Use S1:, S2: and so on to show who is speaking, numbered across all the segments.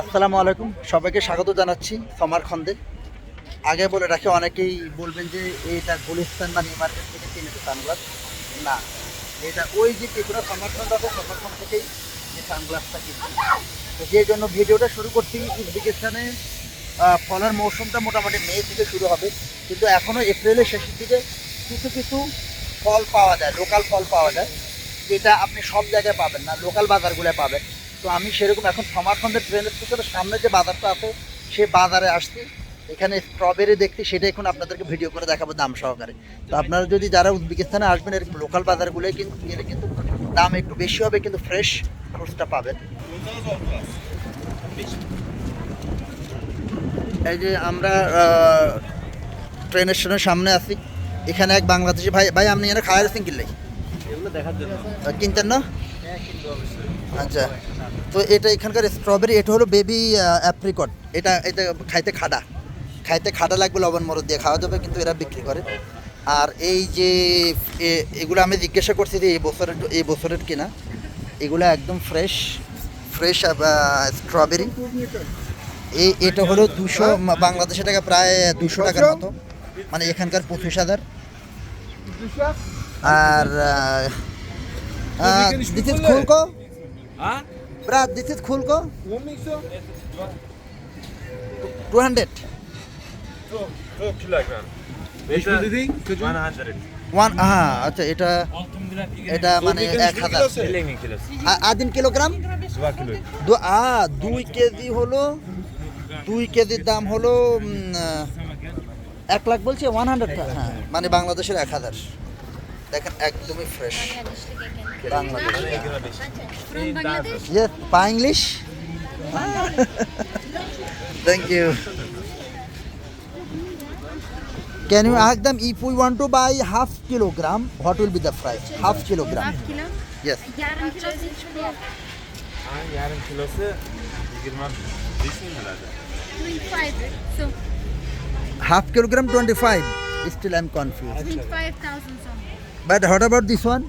S1: আসসালামু আলাইকুম। সবাইকে স্বাগত জানাচ্ছি সমার খন্দে। আগে বলে রাখি, অনেকেই বলবেন যে এইটা গুলিস্তান বা নিউ মার্কেট থেকে কিনেছে সানগ্লাস। না, এটা ওই যে ত্রিপুরা সমর্থন আছে সমর্থন থেকেই এই সানগ্লাসটা কিনছে তো যে জন্য ভিডিওটা শুরু করছি, উজবেকিস্তানে ফলের মৌসুমটা মোটামুটি মে থেকে শুরু হবে। কিন্তু এখনও এপ্রিলের শেষের দিকে কিছু কিছু ফল পাওয়া যায়, লোকাল ফল পাওয়া যায়। যেটা আপনি সব জায়গায় পাবেন না, লোকাল বাজারগুলো পাবেন। তো আমি সেরকম এখন সমারখন্দের ট্রেনের থেকে সামনে যে বাজারটা আছে সে বাজারে আসছি। এখানে স্ট্রবেরি দেখতে সেটা এখন আপনাদেরকে ভিডিও করে দেখাবো দাম সহকারে। তো আপনারা যদি যারা উজবেকিস্তানে আসবেন এরকম লোকাল বাজারগুলো কিন্তু গেলে কিন্তু দাম একটু বেশি হবে কিন্তু ফ্রেশ ফ্রুটসটা পাবেন। এই যে আমরা ট্রেনের ট্রেন স্টেশনের সামনে আছি। এখানে এক বাংলাদেশি ভাই ভাই আপনি এখানে খাওয়ার আছেন কিনলে
S2: এগুলো দেখার জন্য।
S1: কিনতেন না? আচ্ছা। তো এটা এখানকার স্ট্রবেরি এটা হলো বেবি অ্যাপ্রিকট এটা এটা খাইতে খাডা। খাইতে খাডা লাগবে লবণ মরদ দিয়ে খাওয়া যাবে কিন্তু এরা বিক্রি করে। আর এই যে এগুলো আমি জিজ্ঞাসা করছি যে এই বছরের এই বছরের কিনা এগুলো একদম ফ্রেশ ফ্রেশ স্ট্রবেরি এই এটা হলো দুশো বাংলাদেশের টাকা প্রায় দুশো টাকার মতো। মানে এখানকার পঁচিশ হাজার। আর দিস ইজ খুলকো Huh? Brad, this is cool ko?
S3: Two one
S1: হ্যাঁ আচ্ছা এটা এটা মানে এক হাজার। আদিন কিলোগ্রাম দুই কেজি হলো দুই কেজির দাম হলো এক লাখ বলছে ওয়ান হান্ড্রেড হ্যাঁ মানে বাংলাদেশের এক হাজার। দেখেন একদমই fresh Bangladesh
S4: From Bangladesh?
S1: Yes, by English? Thank you. Can you ask them if we want to buy half kilogram, what will be the price? Half kilogram.
S4: Half kilo.
S1: Yes.
S4: Yarım kilosu üç kilo.
S3: Ha, yarım kilosu 20 beş mi herhalde?
S4: 25. So
S1: Half kilogram 25. Still I'm confused.
S4: 25,000 some.
S1: But what about this one?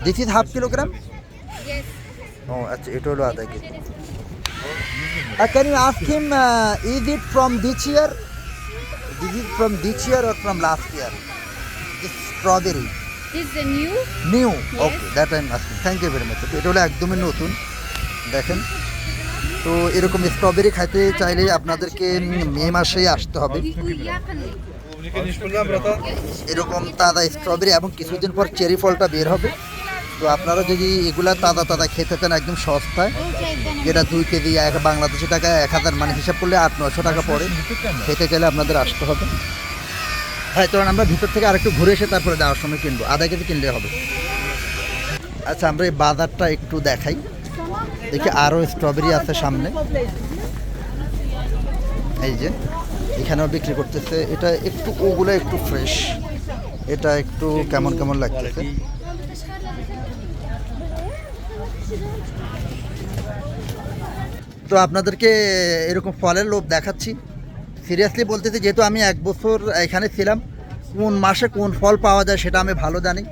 S1: This is half kilogram?
S4: Yes.
S1: Oh, আচ্ছা এটা হলো আধা কেজি Uh, can you ask him, uh, is it from this year? This is from this year or from last year? This strawberry.
S4: This is the new.
S1: New okay that I asking thank you very much এটা হলো একদমই নতুন দেখেন তো এরকম strawberry খাইতে চাইলে আপনাদেরকে মে মাসেই আসতে হবে এরকম তাজা স্ট্রবেরি এবং কিছুদিন পর চেরি ফলটা বের হবে। তো আপনারা যদি এগুলা তাজা তাজা খেতে চান একদম সস্তায় যেটা দুই কেজি এক বাংলাদেশি টাকা এক হাজার মানে হিসাব করলে আট নশো টাকা পড়ে। খেতে চাইলে আপনাদের আসতে হবে। হ্যাঁ চলুন আমরা ভিতর থেকে আরেকটু ঘুরে এসে তারপরে যাওয়ার সময় কিনবো। আধা কেজি কিনলে হবে। আচ্ছা আমরা এই বাজারটা একটু দেখাই। দেখি আরও স্ট্রবেরি আছে সামনে। এই যে। এখানেও বিক্রি করতেছে। এটা একটু ওগুলো একটু ফ্রেশ এটা একটু কেমন কেমন লাগতেছে? তো আপনাদেরকে এরকম ফলের লোভ দেখাচ্ছি। সিরিয়াসলি বলতেছি, যেহেতু আমি এক বছর এখানে ছিলাম, কোন মাসে কোন ফল পাওয়া যায় সেটা আমি ভালো জানি।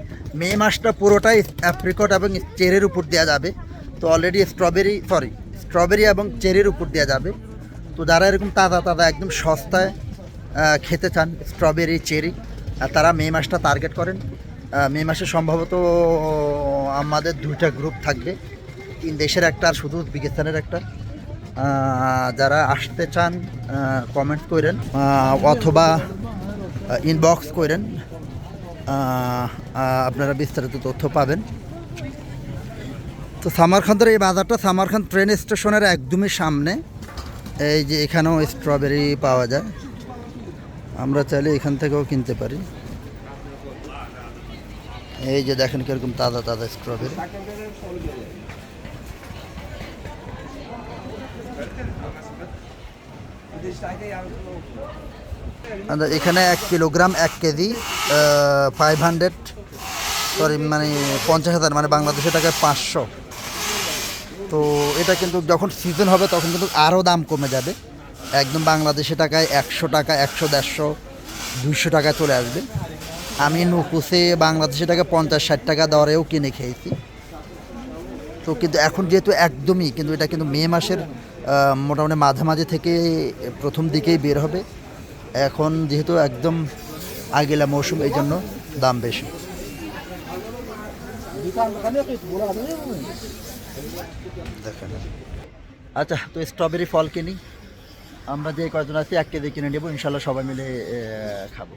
S1: মে মাসটা পুরোটাই অ্যাপ্রিকট এবং চেরির উপর দেওয়া যাবে। তো অলরেডি স্ট্রবেরি সরি স্ট্রবেরি এবং চেরির উপর দেওয়া যাবে। তো যারা এরকম তাজা তাজা একদম সস্তায় খেতে চান স্ট্রবেরি চেরি তারা মে মাসটা টার্গেট করেন। মে মাসে সম্ভবত আমাদের দুইটা গ্রুপ থাকবে। তিন দেশের একটা আর শুধু উজবেকিস্তানের একটা। যারা আসতে চান কমেন্ট করেন অথবা ইনবক্স করেন। আপনারা বিস্তারিত তথ্য পাবেন। তো সামারখান্দের এই বাজারটা সামারখান ট্রেন স্টেশনের একদমই সামনে। এই যে এখানেও স্ট্রবেরি পাওয়া যায়। আমরা চাইলে এখান থেকেও কিনতে পারি। এই যে দেখেন কীরকম তাজা তাজা স্ট্রবেরি আচ্ছা, এখানে এক কিলোগ্রাম এক কেজি ফাইভ হান্ড্রেড সরি মানে পঞ্চাশ হাজার মানে বাংলাদেশের টাকায় পাঁচশো। তো এটা কিন্তু যখন সিজন হবে তখন কিন্তু আরও দাম কমে যাবে। একদম বাংলাদেশি টাকায় একশো টাকা, একশো দেড়শো, দুইশো টাকা চলে আসবে। আমি নুকুসে বাংলাদেশি টাকা পঞ্চাশ ষাট টাকা দরেও কিনে খেয়েছি। তো কিন্তু এখন যেহেতু একদমই, কিন্তু এটা কিন্তু মে মাসের মোটামুটি মাঝামাঝি থেকে প্রথম দিকেই বের হবে। এখন যেহেতু একদম আগেলা মৌসুম, এই জন্য দাম বেশি। দেখেন। আচ্ছা তো স্ট্রবেরি ফল কিনি। আমরা যে কয়জন আছি, এক কেজি কিনে নেব, ইনশাল্লাহ সবাই মিলে খাব।